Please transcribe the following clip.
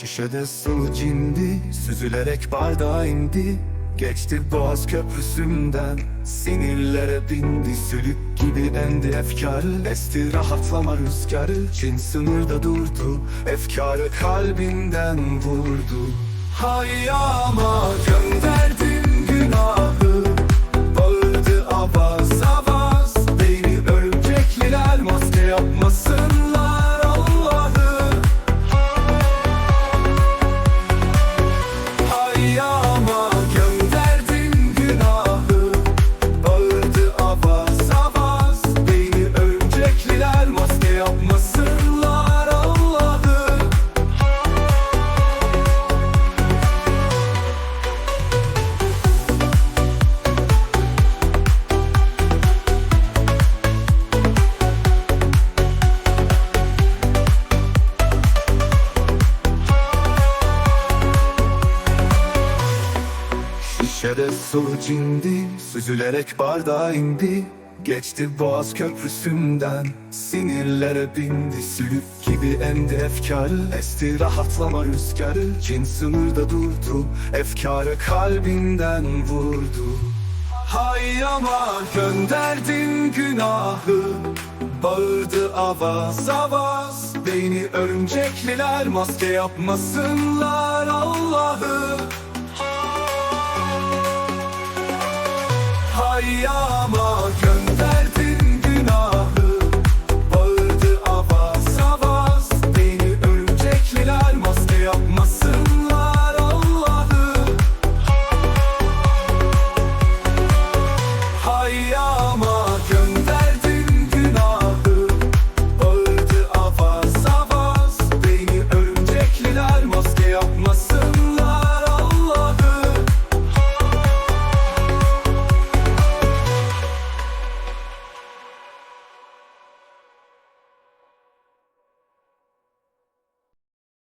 Şişede su cindi Süzülerek bardağa indi. Geçti boğaz köprüsünden Sinirlere bindi. Sülük gibi endi efkarı Esti rahatlama rüzgarı. Çin sınırda durdu Efkarı kalbinden vurdu. Hayyama gönderdim maske yapmasınlar Allah'ı. Şişede su cindi Süzülerek bardağa indi Geçti boğaz köprüsünden Sinirlere bindi Sülük gibi endi efkarı Esti rahatlama rüzgarı Çin sınırda durdu Efkarı kalbinden vurdu. Hayyama gönderdin günahı Bağırdı avaz avaz. Beyni örümcekliler maske yapmasınlar Allah'ı. Hayyama gönderdin